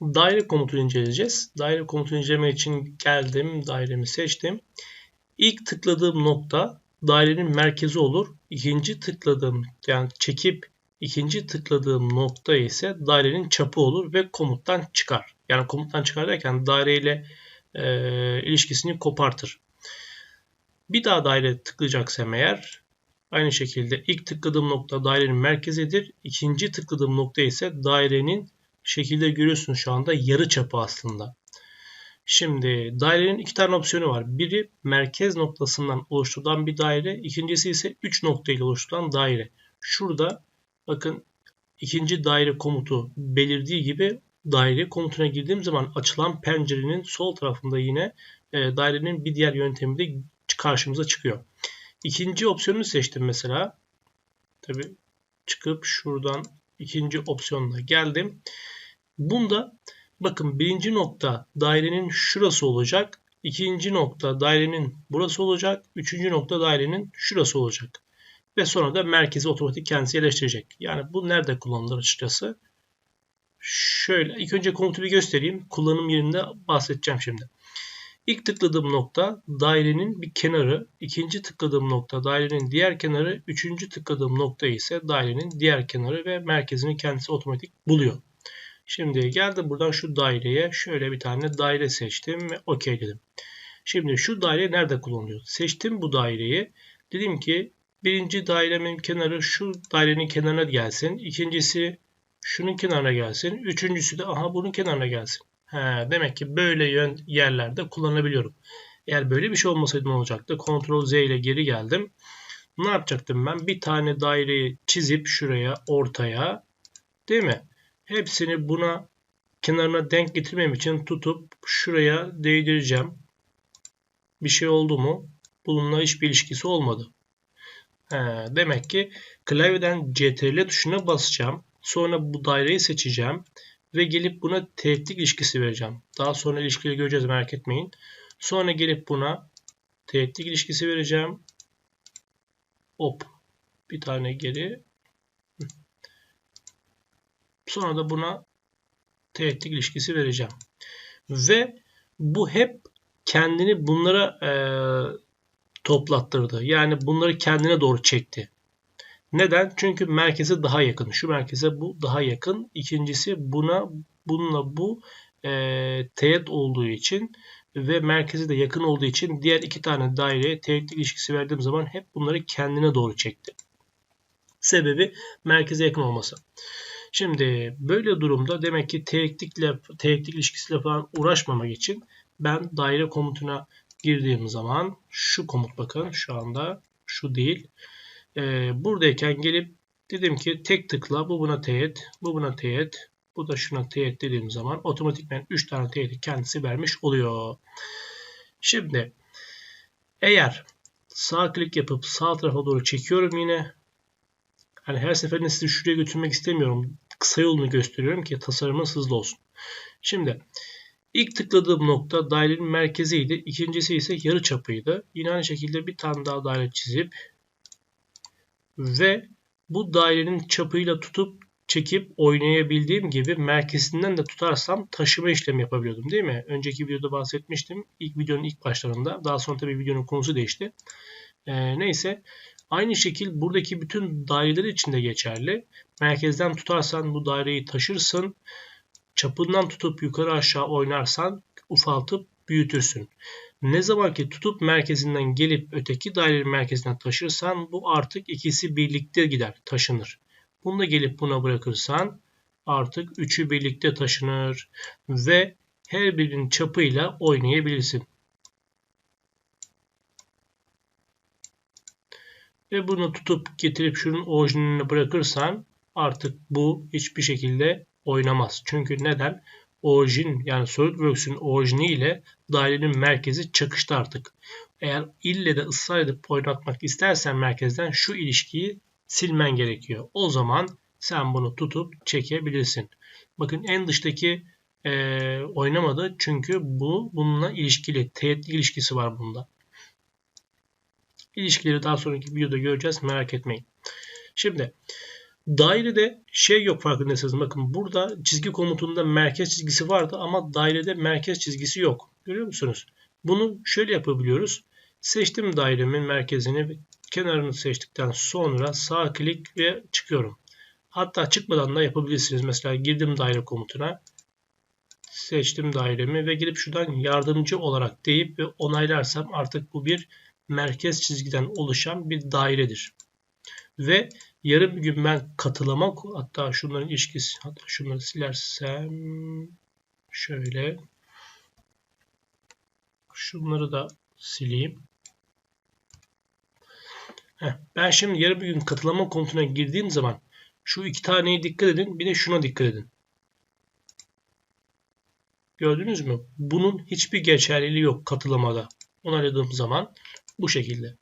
daire komutunu inceleyeceğiz. Daire komutunu inceleme için geldim. Dairemi seçtim. İlk tıkladığım nokta dairenin merkezi olur. İkinci tıkladığım yani çekip ikinci tıkladığım nokta ise dairenin çapı olur ve komuttan çıkar. Yani komuttan çıkar derken daireyle e, ilişkisini kopartır. Bir daha daire tıklayacaksam eğer aynı şekilde ilk tıkladığım nokta dairenin merkezidir. İkinci tıkladığım nokta ise dairenin şekilde görüyorsunuz şu anda yarı çapı aslında. Şimdi dairenin iki tane opsiyonu var. Biri merkez noktasından oluşturulan bir daire. ikincisi ise 3 nokta ile oluşturulan daire. Şurada bakın ikinci daire komutu belirdiği gibi daire komutuna girdiğim zaman açılan pencerenin sol tarafında yine e, dairenin bir diğer yöntemi de karşımıza çıkıyor. İkinci opsiyonu seçtim mesela. Tabi çıkıp şuradan ikinci opsiyonla geldim. Bunda bakın birinci nokta dairenin şurası olacak. ikinci nokta dairenin burası olacak. Üçüncü nokta dairenin şurası olacak. Ve sonra da merkezi otomatik kendisi yerleştirecek. Yani bu nerede kullanılır açıkçası? Şöyle ilk önce komutu bir göstereyim. Kullanım yerinde bahsedeceğim şimdi. İlk tıkladığım nokta dairenin bir kenarı, ikinci tıkladığım nokta dairenin diğer kenarı, üçüncü tıkladığım nokta ise dairenin diğer kenarı ve merkezini kendisi otomatik buluyor. Şimdi geldim buradan şu daireye şöyle bir tane daire seçtim ve OK dedim. Şimdi şu daire nerede kullanılıyor? Seçtim bu daireyi. Dedim ki birinci dairemin kenarı şu dairenin kenarına gelsin. İkincisi şunun kenarına gelsin. Üçüncüsü de aha bunun kenarına gelsin. He, demek ki böyle yön yerlerde kullanabiliyorum. Eğer böyle bir şey olmasaydı ne olacaktı? Ctrl Z ile geri geldim. Ne yapacaktım ben? Bir tane daireyi çizip şuraya ortaya değil mi? Hepsini buna kenarına denk getirmem için tutup şuraya değdireceğim. Bir şey oldu mu? Bununla hiçbir ilişkisi olmadı. He, demek ki klavyeden CTRL tuşuna basacağım. Sonra bu daireyi seçeceğim ve gelip buna teğetlik ilişkisi vereceğim. Daha sonra ilişkiyi göreceğiz merak etmeyin. Sonra gelip buna teğetlik ilişkisi vereceğim. Hop. Bir tane geri. Sonra da buna teğetlik ilişkisi vereceğim. Ve bu hep kendini bunlara e, toplattırdı. Yani bunları kendine doğru çekti. Neden? Çünkü merkeze daha yakın. Şu merkeze bu daha yakın. İkincisi buna bununla bu e, teğet olduğu için ve merkeze de yakın olduğu için diğer iki tane daireye teğetlik ilişkisi verdiğim zaman hep bunları kendine doğru çekti. Sebebi merkeze yakın olması. Şimdi böyle durumda demek ki teğetlikle teğetlik ilişkisiyle falan uğraşmamak için ben daire komutuna girdiğim zaman şu komut bakın şu anda şu değil e, buradayken gelip dedim ki tek tıkla bu buna teğet, bu buna teğet, bu da şuna teğet dediğim zaman otomatikmen 3 tane teğeti kendisi vermiş oluyor. Şimdi eğer sağ klik yapıp sağ tarafa doğru çekiyorum yine hani her seferinde sizi şuraya götürmek istemiyorum. Kısa yolunu gösteriyorum ki tasarımınız hızlı olsun. Şimdi ilk tıkladığım nokta dairenin merkeziydi. İkincisi ise yarı çapıydı. Yine aynı şekilde bir tane daha daire çizip ve bu dairenin çapıyla tutup çekip oynayabildiğim gibi merkezinden de tutarsam taşıma işlemi yapabiliyordum değil mi? Önceki videoda bahsetmiştim. İlk videonun ilk başlarında. Daha sonra tabii videonun konusu değişti. Ee, neyse. Aynı şekil buradaki bütün daireler için de geçerli. Merkezden tutarsan bu daireyi taşırsın. Çapından tutup yukarı aşağı oynarsan ufaltıp büyütürsün. Ne zaman ki tutup merkezinden gelip öteki dairenin merkezinden taşırsan bu artık ikisi birlikte gider, taşınır. Bunu da gelip buna bırakırsan artık üçü birlikte taşınır ve her birinin çapıyla oynayabilirsin. Ve bunu tutup getirip şunun orijinaline bırakırsan artık bu hiçbir şekilde oynamaz. Çünkü neden? Orijin yani SolidWorks'ün orijini ile dairenin merkezi çakıştı artık. Eğer ille de ısrar edip oynatmak istersen merkezden şu ilişkiyi silmen gerekiyor. O zaman sen bunu tutup çekebilirsin. Bakın en dıştaki e, oynamadı çünkü bu bununla ilişkili teğetli ilişkisi var bunda. İlişkileri daha sonraki videoda göreceğiz merak etmeyin. Şimdi Dairede şey yok farkındaysanız bakın burada çizgi komutunda merkez çizgisi vardı ama dairede merkez çizgisi yok. Görüyor musunuz? Bunu şöyle yapabiliyoruz. Seçtim dairemin merkezini kenarını seçtikten sonra sağ klik ve çıkıyorum. Hatta çıkmadan da yapabilirsiniz. Mesela girdim daire komutuna. Seçtim dairemi ve girip şuradan yardımcı olarak deyip ve onaylarsam artık bu bir merkez çizgiden oluşan bir dairedir. Ve yarın bir gün ben katılamak hatta şunların ilişkisi hatta şunları silersem şöyle şunları da sileyim. Heh, ben şimdi yarın bir gün katılama komutuna girdiğim zaman şu iki taneye dikkat edin bir de şuna dikkat edin. Gördünüz mü? Bunun hiçbir geçerliliği yok katılamada. Onayladığım zaman bu şekilde.